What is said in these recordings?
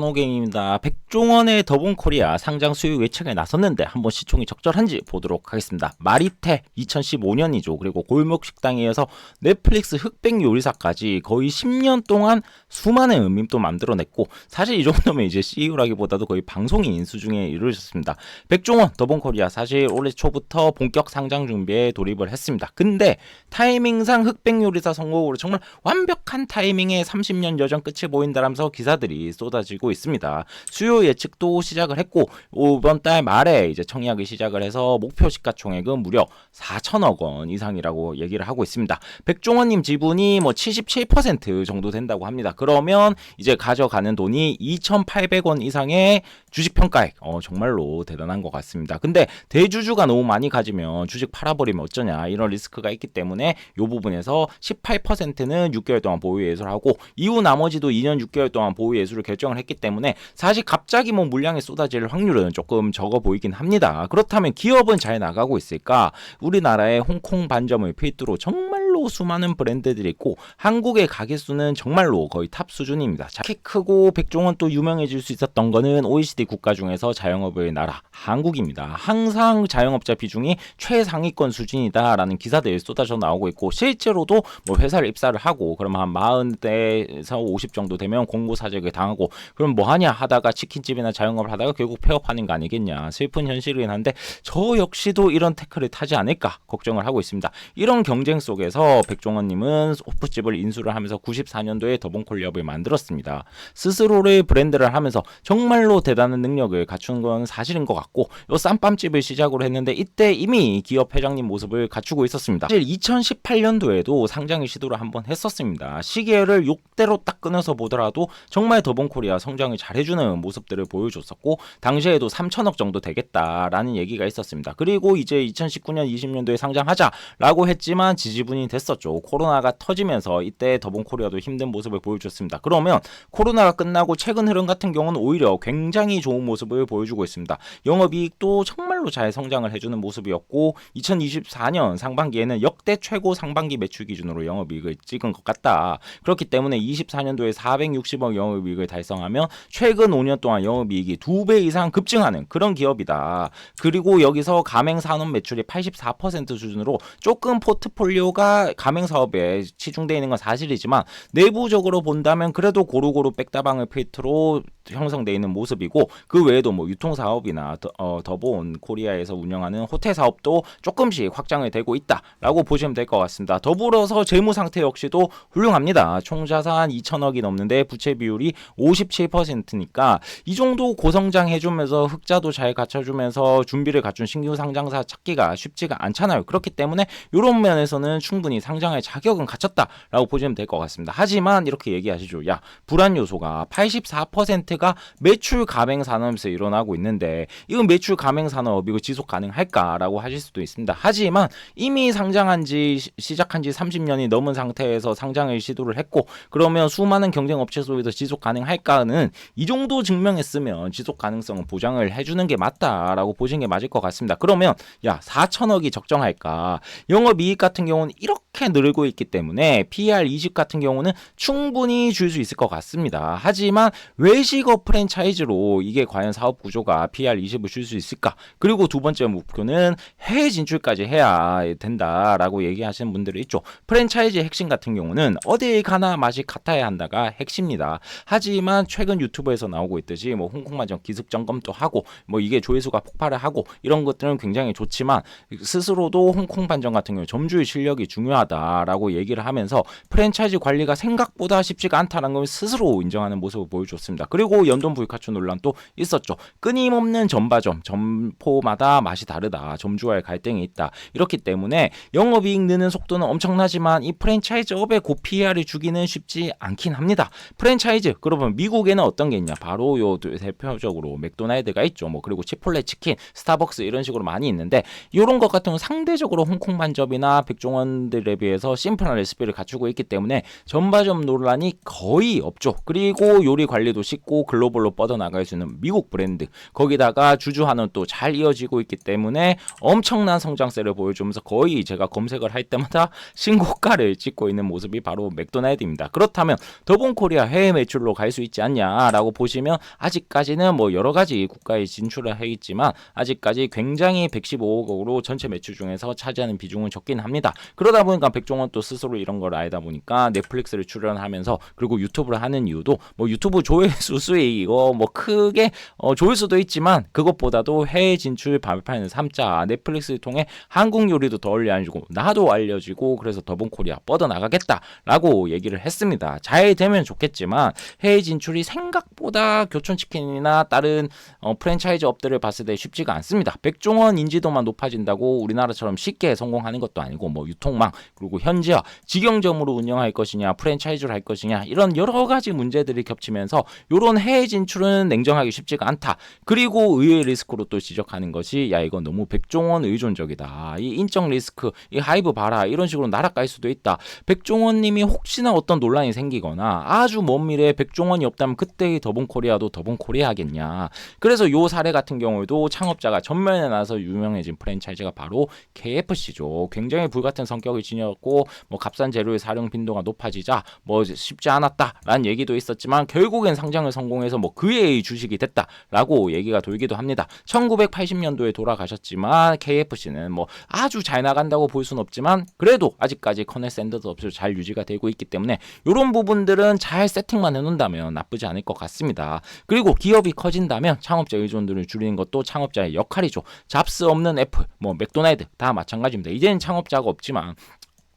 노게임입니다. 백종원의 더본 코리아 상장 수요 예측에 나섰는데 한번 시총이 적절한지 보도록 하겠습니다. 마리테 2015년이죠. 그리고 골목 식당에 이어서 넷플릭스 흑백 요리사까지 거의 10년 동안 수많은 음림도 만들어냈고 사실 이 정도면 이제 CEO라기보다도 거의 방송인 수준에 이르셨습니다. 백종원 더본 코리아 사실 올해 초부터 본격 상장 준비에 돌입을 했습니다. 근데 타이밍상 흑백 요리사 성공으로 정말 완벽한 타이밍에 30년 여정 끝이 보인다라면서 기사들이 쏟아지고 있습니다. 수요 예측도 시작을 했고 이번 달 말에 이제 청약을 시작을 해서 목표 시가총액은 무려 4천억 원 이상이라고 얘기를 하고 있습니다. 백종원님 지분이 뭐 77% 정도 된다고 합니다. 그러면 이제 가져가는 돈이 2,800원 이상의 주식 평가액. 어, 정말로 대단한 것 같습니다. 근데 대주주가 너무 많이 가지면 주식 팔아버리면 어쩌냐 이런 리스크가 있기 때문에 이 부분에서 18%는 6개월 동안 보유 예수를 하고 이후 나머지도 2년 6개월 동안 보유 예수를 결정을 했기 때문에 사실 갑자기 뭐 물량이 쏟아질 확률은 조금 적어 보이긴 합니다. 그렇다면 기업은 잘 나가고 있을까? 우리나라의 홍콩 반점을 필두로 정말 로 수많은 브랜드들이 있고 한국의 가게 수는 정말로 거의 탑 수준입니다. 자, 키 크고 백종원 또 유명해질 수 있었던 거는 OECD 국가 중에서 자영업의 나라 한국입니다. 항상 자영업자 비중이 최상위권 수준이다라는 기사들이 쏟아져 나오고 있고 실제로도 뭐 회사를 입사를 하고 그러면 한 40대에서 50 정도 되면 공고 사직을 당하고 그럼 뭐 하냐 하다가 치킨집이나 자영업을 하다가 결국 폐업하는 거 아니겠냐 슬픈 현실이긴 한데 저 역시도 이런 태클을 타지 않을까 걱정을 하고 있습니다. 이런 경쟁 속에서 백종원님은 호프집을 인수를 하면서 94년도에 더본콜리업을 만들었습니다. 스스로를 브랜드를 하면서 정말로 대단한 능력을 갖춘 건 사실인 것 같고 요 쌈밥집을 시작으로 했는데 이때 이미 기업 회장님 모습을 갖추고 있었습니다. 사실 2018년도에도 상장의 시도를 한번 했었습니다. 시계를 6대로 딱 끊어서 보더라도 정말 더본코리아 성장을 잘해주는 모습들을 보여줬었고 당시에도 3천억 정도 되겠다라는 얘기가 있었습니다. 그리고 이제 2019년 20년도에 상장하자라고 했지만 지지분이 됐 었죠. 코로나가 터지면서 이때 더본 코리아도 힘든 모습을 보여줬습니다. 그러면 코로나가 끝나고 최근 흐름 같은 경우는 오히려 굉장히 좋은 모습을 보여주고 있습니다. 영업이익도 정말로 잘 성장을 해주는 모습이었고 2024년 상반기에는 역대 최고 상반기 매출 기준으로 영업이익을 찍은 것 같다. 그렇기 때문에 24년도에 460억 영업이익을 달성하면 최근 5년 동안 영업이익이 두배 이상 급증하는 그런 기업이다. 그리고 여기서 가맹 산업 매출이 84% 수준으로 조금 포트폴리오가 가맹 사업에 치중되어 있는 건 사실이지만 내부적으로 본다면 그래도 고루고루 백다방을 필두로 형성되어 있는 모습이고 그 외에도 뭐 유통 사업이나 더, 어, 더본 코리아에서 운영하는 호텔 사업도 조금씩 확장이 되고 있다라고 보시면 될 것 같습니다. 더불어서 재무 상태 역시도 훌륭합니다. 총 자산 2천억이 넘는데 부채 비율이 57%니까 이 정도 고성장 해주면서 흑자도 잘 갖춰주면서 준비를 갖춘 신규 상장사 찾기가 쉽지가 않잖아요. 그렇기 때문에 이런 면에서는 충분히 상장할 자격은 갖췄다라고 보시면 될 것 같습니다. 하지만 이렇게 얘기하시죠. 야 불안 요소가 84%가 매출 가맹 산업에서 일어나고 있는데 이건 매출 가맹 산업 이거 지속 가능할까라고 하실 수도 있습니다. 하지만 이미 상장한 지 시- 시작한 지 30년이 넘은 상태에서 상장을 시도를 했고 그러면 수많은 경쟁 업체 속에서 지속 가능할까는 이 정도 증명했으면 지속 가능성은 보장을 해주는 게 맞다라고 보시는 게 맞을 것 같습니다. 그러면 야 4천억이 적정할까? 영업이익 같은 경우는 이렇게 늘고 있기 때문에 PER 20 같은 경우는 충분히 줄 수 있을 것 같습니다. 하지만 외식업 프랜차이즈로 이게 과연 사업 구조가 PER 20을 줄 수 있을까? 그리고 두 번째 목표는 해외 진출까지 해야 된다라고 얘기하시는 분들이 있죠. 프랜차이즈 핵심 같은 경우는 어디에 가나 맛이 같아야 한다가 핵심입니다. 하지만 최근 유튜브에서 나오고 있듯이 뭐 홍콩 마전 기습 점검도 하고 뭐 이게 조회수가 폭발을 하고 이런 것들은 굉장히 좋지만 스스로도 홍콩 반점 같은 경우 점주의 실력이 중요하다라고 얘기를 하면서 프랜차이즈 관리가 생각보다 쉽지가 않다는 걸 스스로 인정하는 모습을 보여줬습니다. 그리고 연돈 부익하초 논란 또 있었죠. 끊임없는 전바점, 점포마다 맛이 다르다. 점주와의 갈등이 있다. 이렇기 때문에 영업이익 느는 속도는 엄청나지만 이 프랜차이즈업의 고PR을 주기는 쉽지 않긴 합니다. 프랜차이즈 그러면 미국에는 어떤 게 있냐? 바로 요 대표적으로 맥도날드가 있죠. 뭐 그리고 치폴레 치킨, 스타벅스 이런 식으로 많이 있는데 이런 것 같은 건 상대적으로 홍콩 반점이나 백종원들의 브랜드들에 비해서 심플한 레시피를 갖추고 있기 때문에 전바점 논란이 거의 없죠. 그리고 요리 관리도 쉽고 글로벌로 뻗어나갈 수 있는 미국 브랜드 거기다가 주주하는 또 잘 이어지고 있기 때문에 엄청난 성장세를 보여주면서 거의 제가 검색을 할 때마다 신고가를 찍고 있는 모습이 바로 맥도날드입니다. 그렇다면 더본코리아 해외 매출로 갈 수 있지 않냐라고 보시면 아직까지는 뭐 여러 가지 국가에 진출을 해 있지만 아직까지 굉장히 115억으로 전체 매출 중에서 차지하는 비중은 적긴 합니다. 그러다 보니 까 백종원 또 스스로 이런 걸 알다 보니까 넷플릭스를 출연하면서 그리고 유튜브를 하는 이유도 뭐 유튜브 조회수 수익 이거 뭐 크게 어 좋을 수도 있지만 그것보다도 해외 진출 발판을 삼자 넷플릭스를 통해 한국 요리도 더 알려주고 나도 알려지고 그래서 더본코리아 뻗어나가겠다라고 얘기를 했습니다. 잘 되면 좋겠지만 해외 진출이 생각보다 교촌치킨이나 다른 어, 프랜차이즈 업들을 봤을 때 쉽지가 않습니다. 백종원 인지도만 높아진다고 우리나라처럼 쉽게 성공하는 것도 아니고 뭐 유통망 그리고 현지화 직영점으로 운영할 것이냐 프랜차이즈를 할 것이냐 이런 여러 가지 문제들이 겹치면서 이런 해외 진출은 냉정하기 쉽지가 않다. 그리고 의외의 리스크로 또 지적하는 것이 야 이건 너무 백종원 의존적이다. 이 인적 리스크, 이 하이브 봐라 이런 식으로 날아갈 수도 있다. 백종원님이 혹시나 어떤 논란이 생기거나 아주 먼 미래에 백종원이 없다면 그때의 더본코리아도 더본코리아겠냐. 그래서 요 사례 같은 경우에도 창업자가 전면에 나서 유명해진 프랜차이즈가 바로 KFC죠. 굉장히 불같은 성격을 지 녔고 뭐 값싼 재료의 사용 빈도가 높아지자 뭐 쉽지 않았다라는 얘기도 있었지만 결국엔 상장을 성공해서 뭐 그의 주식이 됐다라고 얘기가 돌기도 합니다. 1980년도에 돌아가셨지만 KFC는 뭐 아주 잘 나간다고 볼 수는 없지만 그래도 아직까지 커넥 샌더드 업체로 잘 유지가 되고 있기 때문에 이런 부분들은 잘 세팅만 해놓는다면 나쁘지 않을 것 같습니다. 그리고 기업이 커진다면 창업자 의존들을 줄이는 것도 창업자의 역할이죠. 잡스 없는 애플, 뭐 맥도날드 다 마찬가지입니다. 이제는 창업자가 없지만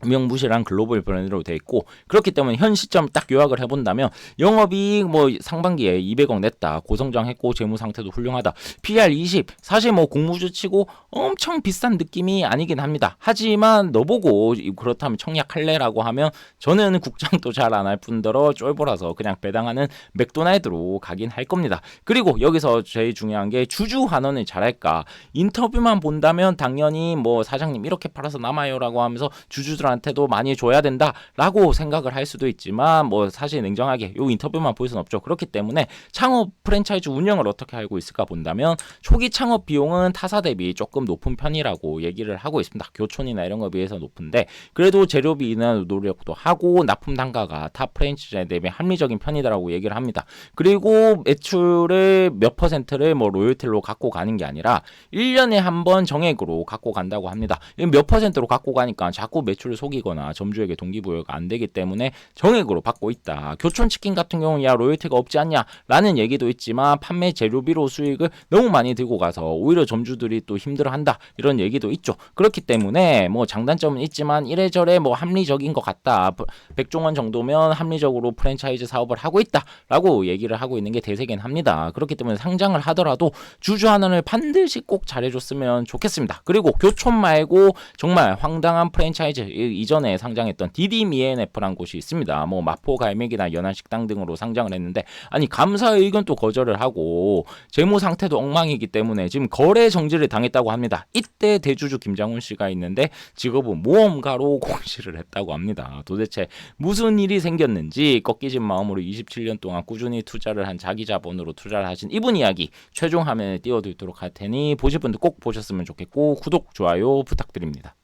명무실한 글로벌 브랜드로 돼 있고 그렇기 때문에 현 시점 딱 요약을 해본다면 영업이익 뭐 상반기에 200억 냈다 고성장했고 재무 상태도 훌륭하다 PR 20 사실 뭐 공무주치고 엄청 비싼 느낌이 아니긴 합니다. 하지만 너보고 그렇다면 청약할래라고 하면 저는 국장도 잘 안 할 뿐더러 쫄보라서 그냥 배당하는 맥도날드로 가긴 할 겁니다. 그리고 여기서 제일 중요한 게 주주 환원을 잘할까? 인터뷰만 본다면 당연히 뭐 사장님 이렇게 팔아서 남아요라고 하면서 주주들한테 한테도 많이 줘야 된다라고 생각을 할 수도 있지만 뭐 사실 냉정하게 요 인터뷰만 볼 수는 없죠. 그렇기 때문에 창업 프랜차이즈 운영을 어떻게 알고 있을까 본다면 초기 창업 비용은 타사 대비 조금 높은 편이라고 얘기를 하고 있습니다. 교촌이나 이런 거에 비해서 높은데 그래도 재료비나 노력도 하고 납품 단가가 타 프랜차이즈 대비 합리적인 편이다라고 얘기를 합니다. 그리고 매출의 몇 퍼센트를 뭐 로열티로 갖고 가는 게 아니라 1년에 한 번 정액으로 갖고 간다고 합니다. 몇 퍼센트로 갖고 가니까 자꾸 매출을 속이거나 점주에게 동기부여가 안 되기 때문에 정액으로 받고 있다. 교촌치킨 같은 경우는 야 로열티가 없지 않냐라는 얘기도 있지만 판매 재료비로 수익을 너무 많이 들고 가서 오히려 점주들이 또 힘들어한다 이런 얘기도 있죠. 그렇기 때문에 뭐 장단점은 있지만 이래저래 뭐 합리적인 것 같다. 백종원 정도면 합리적으로 프랜차이즈 사업을 하고 있다라고 얘기를 하고 있는 게 대세긴 합니다. 그렇기 때문에 상장을 하더라도 주주 환원을 반드시 꼭 잘해줬으면 좋겠습니다. 그리고 교촌 말고 정말 황당한 프랜차이즈 이전에 상장했던 디디미엔F라는 곳이 있습니다. 뭐 마포 갈매기나 연안식당 등으로 상장을 했는데 아니 감사 의견도 거절을 하고 재무 상태도 엉망이기 때문에 지금 거래 정지를 당했다고 합니다. 이때 대주주 김장훈 씨가 있는데 직업은 모험가로 공시를 했다고 합니다. 도대체 무슨 일이 생겼는지 꺾이진 마음으로 27년 동안 꾸준히 투자를 한 자기 자본으로 투자를 하신 이분 이야기 최종 화면에 띄워드리도록 할 테니 보실 분들 꼭 보셨으면 좋겠고 구독 좋아요 부탁드립니다.